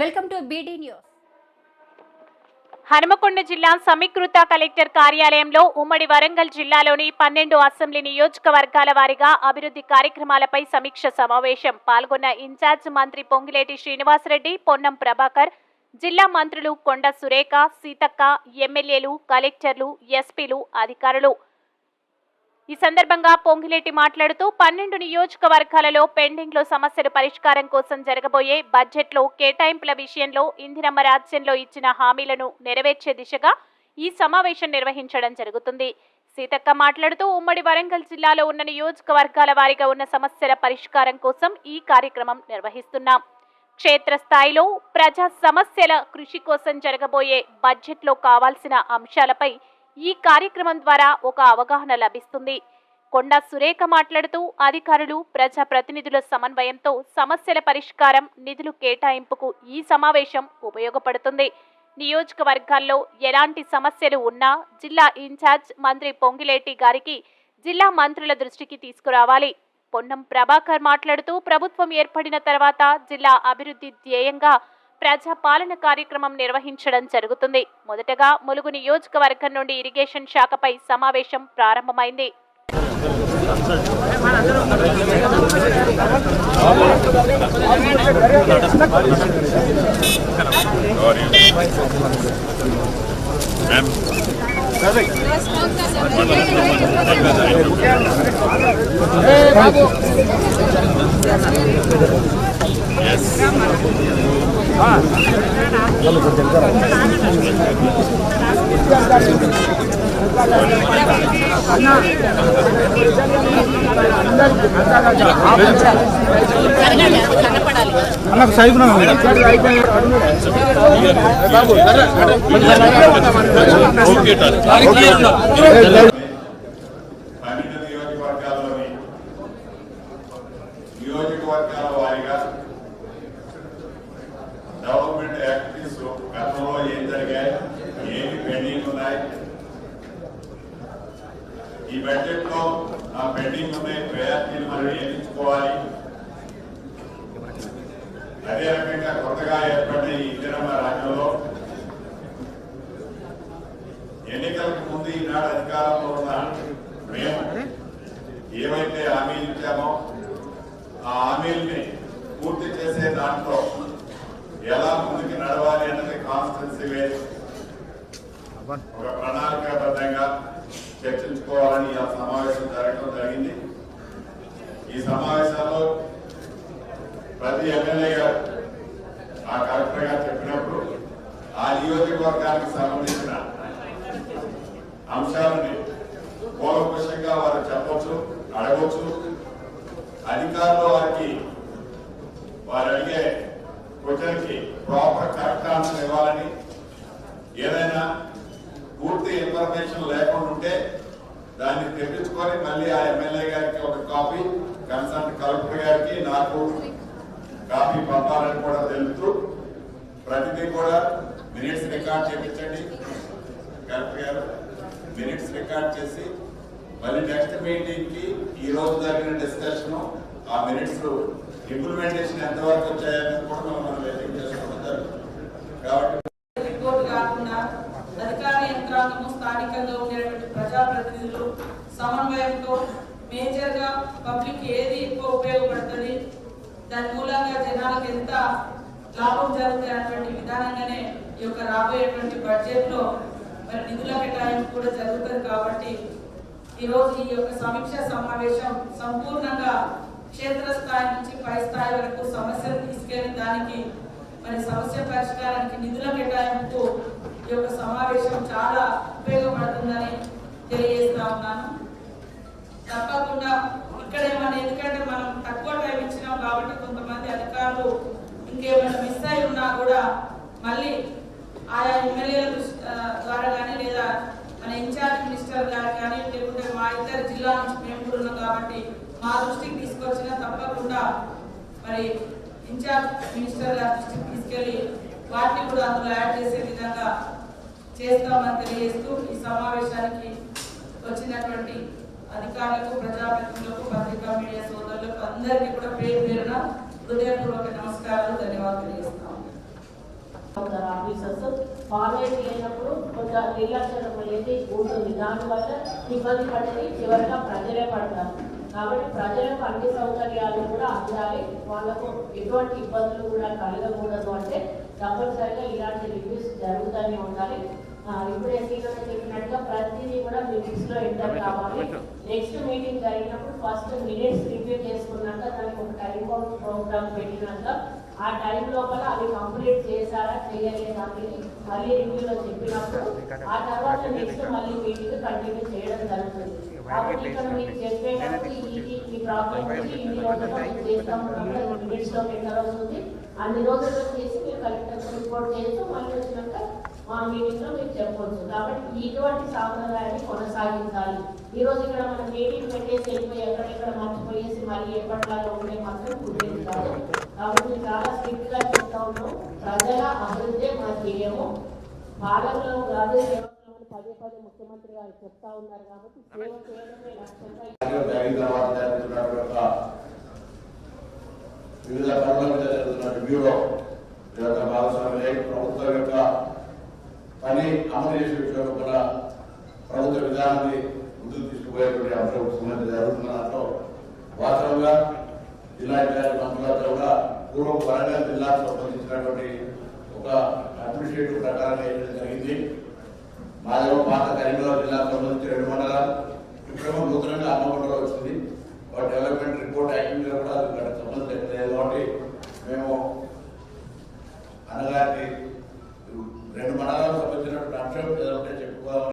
Welcome to BD news. Hanumakonda జిల్లా సమీకృత collector కార్యాలయంలో ఉమ్మడి వరంగల్ జిల్లాలోని పన్నెండు అసెంబ్లీ నియోజకవర్గాల వారీగా అభివృద్ధి కార్యక్రమాలపై సమీక్ష సమావేశం. పాల్గొన్న ఇన్ఛార్జ్ మంత్రి పొంగిలేటి శ్రీనివాసరెడ్డి పొన్నం ప్రభాకర్ జిల్లా మంత్రులు కొండ సురేఖ సీతక్క ఎమ్మెల్యేలు కలెక్టర్లు ఎస్పీలు అధికారులు. ఈ సందర్భంగా పొంగిలేటి మాట్లాడుతూ పన్నెండు నియోజకవర్గాలలో పెండింగ్లో సమస్యల పరిష్కారం కోసం జరగబోయే బడ్జెట్లో కేటాయింపుల విషయంలో ఇందిరమ్మ రాజ్యంలో ఇచ్చిన హామీలను నెరవేర్చే దిశగా ఈ సమావేశం నిర్వహించడం జరుగుతుంది. సీతక్క మాట్లాడుతూ ఉమ్మడి వరంగల్ జిల్లాలో ఉన్న నియోజకవర్గాల వారీగా ఉన్న సమస్యల పరిష్కారం కోసం ఈ కార్యక్రమం నిర్వహిస్తున్నాం. క్షేత్రస్థాయిలో ప్రజా సమస్యల కృషి కోసం జరగబోయే బడ్జెట్లో కావాల్సిన అంశాలపై ఈ కార్యక్రమం ద్వారా ఒక అవగాహన లభిస్తుంది. కొండ సురేఖ మాట్లాడుతూ అధికారులు ప్రజా ప్రతినిధుల సమన్వయంతో సమస్యల పరిష్కారం నిధులు కేటాయింపుకు ఈ సమావేశం ఉపయోగపడుతుంది. నియోజకవర్గాల్లో ఎలాంటి సమస్యలు ఉన్నా జిల్లా ఇన్ఛార్జ్ మంత్రి పొంగిలేటి గారికి జిల్లా మంత్రుల దృష్టికి తీసుకురావాలి. పొన్నం ప్రభాకర్ మాట్లాడుతూ ప్రభుత్వం ఏర్పడిన తర్వాత జిల్లా అభివృద్ధి ధ్యేయంగా ప్రజాపాలన కార్యక్రమం నిర్వహించడం జరుగుతుంది. మొదటగా ములుగు నియోజకవర్గం నుండి ఇరిగేషన్ శాఖపై సమావేశం ప్రారంభమైంది. పన్నెండు నియోజకవర్గాల్లోని నియోజకవర్గాల వారీగా డెవలప్మెంట్ యాక్టివిటీస్ గతంలో ఏం జరిగాయి ఏమి పెండింగ్ ఉన్నాయి ఈ బడ్జెట్లో పెండింగ్ ఉన్నాయి ప్రయారిటీలు మనం నియమించుకోవాలి అదే రకంగా కొత్తగా ఏర్పడిన ఈ ఇందిరమ్మ రాజ్యంలో ఎన్నికలకు ముందు ఈనాడు అధికారంలో ఉన్న మేము ఏవైతే హామీలు ఇచ్చామో ఆ హామీల్ని పూర్తి చేసే దాంట్లో ఎలా ముందుకు నడవాలి అన్నది కాన్స్టెన్సీ వేస్ ఒక ప్రణాళికాబద్ధంగా చర్చించుకోవాలని ఆ సమావేశం జరగడం జరిగింది. ఈ సమావేశంలో ప్రతి ఎమ్మెల్యే గారు ఆ కలెక్టర్ గారు చెప్పినప్పుడు ఆ నియోజకవర్గానికి సంబంధించిన అంశాలని కూలంకషంగా వారు చెప్పవచ్చు అడగవచ్చు అధికారులు వారికి వారు అడిగే క్వశ్చన్కి ప్రాపర్ కరెక్ట్ ఆన్సర్ ఇవ్వాలని ఏదైనా పూర్తి ఇన్ఫర్మేషన్ లేకుండా ఉంటే దాన్ని తెప్పించుకొని మళ్ళీ ఆ ఎమ్మెల్యే గారికి ఒక కాపీ కన్సల్ట్ కలెక్టర్ గారికి నాకు కాపీ పంపాలని కూడా తెలుపుతూ ప్రతిదీ కూడా మినిట్స్ రికార్డ్ చేయించండి కలెక్టర్ గారు మినిట్స్ రికార్డ్ చేసి మళ్ళీ నెక్స్ట్ మీటింగ్కి ఈ రోజు జరిగిన డిస్కషన్ ఆ మినిట్స్ ఇంప్లిమెంటేషన్ ఎంతవరకు వచ్చాయని కూడా మనం వెయిటింగ్ చేసుకోవడం జరుగుతుంది. కాబట్టి ప్రజాప్రతినిధులు సమన్వయంతో మేజర్గా పబ్లిక్ ఏది ఎక్కువ ఉపయోగపడుతుంది? దాని మూలంగా జనాలకు ఎంత లాభం జరుగుతుంది అటువంటి విధానంగానే ఈ యొక్క రాబోయేటువంటి బడ్జెట్లో మరి నిధుల కేటాయింపు కూడా జరుగుతుంది కాబట్టి ఈరోజు ఈ యొక్క సమీక్ష సమావేశం సంపూర్ణంగా క్షేత్రస్థాయి నుంచి పై స్థాయి వరకు సమస్యలు తీసుకెళ్ళిన దానికి మరి సమస్య పరిష్కారానికి నిధుల కేటాయింపు ఈ యొక్క సమావేశం చాలా ఉపయోగపడుతుందని తెలియజేస్తా ఉన్నాను. తప్పకుండా ఇక్కడ ఏమైనా ఎందుకంటే మనం తక్కువ టైం ఇచ్చినాం కాబట్టి కొంతమంది అధికారులు ఇంకేమైనా మిస్ అయి ఉన్నా కూడా మళ్ళీ ఆయా ఎమ్మెల్యేల ద్వారా కానీ లేదా మన ఇన్ఛార్జ్ మినిస్టర్ గారు కానీ లేకుంటే మా ఇద్దరు జిల్లా నుంచి మేము కూడా ఉన్నాం కాబట్టి మా దృష్టికి తీసుకొచ్చినా తప్పకుండా మరి ఇన్ఛార్జ్ మినిస్టర్ గారి దృష్టికి తీసుకెళ్ళి వాటిని కూడా అందులో యాడ్ చేసే విధంగా చేస్తామని తెలియజేస్తూ ఈ సమావేశానికి వచ్చినటువంటి అధికారులకు ప్రజాప్రతినిధులకు పత్రికా మీడియా సోదరులకు అందరికీ కూడా పేరు పేరున హృదయపూర్వక నమస్కారాలు ధన్యవాదాలు తెలియజేస్తాం ఆఫీసర్స్ ఫాలో చేయనప్పుడు కొంత నిర్లక్ష్యం అనేది ఉంటుంది దానివల్ల ఇబ్బంది పడేది చివరిగా ప్రజలే పడతారు. కాబట్టి ప్రజలకు అన్ని సౌకర్యాలు కూడా అందాలి. వాళ్ళకు ఎటువంటి ఇబ్బందులు కూడా కలగకూడదు అంటే తప్పనిసరిగా ఇలాంటి రివ్యూస్ జరుగుతూనే ఉండాలి. ఆ, ఇప్పుడే సీనియర్ చెప్పినట్టుగా ప్రతి కూడా మీటింగ్స్లో ఎంటర్ కావాలి. నెక్స్ట్ మీటింగ్ జరిగినప్పుడు ఫస్ట్ మినిట్స్ రివ్యూ చేసుకున్నాక దానికి ఒక టైం బౌండ్ ప్రోగ్రామ్ పెట్టినాక ఆ టైం లోపల అవి కంప్లీట్ చేశారా చేయలేదా అనేది మళ్ళీ రివ్యూలో చెప్పినప్పుడు ఆ తర్వాత నెక్స్ట్ మళ్ళీ మీటింగ్ కంటిన్యూ చేయడం జరుగుతుంది. కాబట్టి ఇక్కడ మీకు చెప్పేటప్పుడు ఇది ఈ ప్రాబ్లం వచ్చి ఇన్ని రోజుల్లో మేము చేస్తాం. మినిట్స్లో ఎంటర్ అవుతుంది. అన్ని రోజుల్లో చేసి మీరు కలెక్టర్ రిపోర్ట్ చేస్తూ మళ్ళీ వచ్చినాక మా మీటింగ్లో మీరు చెప్పొచ్చు కాబట్టి ఇటువంటి సాంప్రదాయాన్ని కొనసాగించాలి. ఈ రోజు ఇక్కడ మనం మీటింగ్ పెట్టేసి వెళ్ళిపోయి ఎక్కడెక్కడ మర్చిపోయేసి మళ్ళీ ఎప్పటిలాగా ఉండే మాత్రం కుదిరేది కాదు. కాబట్టి చాలా స్ట్రిక్ట్గా చెప్తా ఉన్నాం. ప్రజల అభివృద్ధి మా ధ్యేయము. పాలనలో కాదు సేవకులు పదే పదే ముఖ్యమంత్రి గారు చెప్తా ఉన్నారు కాబట్టి సేవ చేయడమే లక్ష్యంగా జరుగుతున్నటువంటి యొక్క వివిధ పనుల మీద జరుగుతున్న రివ్యూలో మీ ప్రభుత్వం యొక్క పని అమలు చేసే విషయంలో కూడా ప్రభుత్వ విధానాన్ని ముందుకు తీసుకుపోయేటువంటి అంశం సంబంధించి జరుగుతున్న దాంట్లో వాస్తవంగా జిల్లా ఇన్ఛార్జ్ మంత్రులతో కూడా పూర్వం వరంగల్ జిల్లాకు సంబంధించినటువంటి ఒక అడ్మినిస్ట్రేటివ్ ప్రకారంగా చేయడం జరిగింది. మాదేమో పాత కరీంనగర్ జిల్లాకు సంబంధించి రెండు మండలాలు ఇప్పుడేమో నూతనంగా అమ్మ వచ్చింది. వాటి డెవలప్మెంట్ రిపోర్ట్ యాక్టింగ్ కూడా సంబంధం లేదు కాబట్టి మేము అన్నగారికి రెండు మండలాలకు సంబంధించినటువంటి అంశం ఏదంటే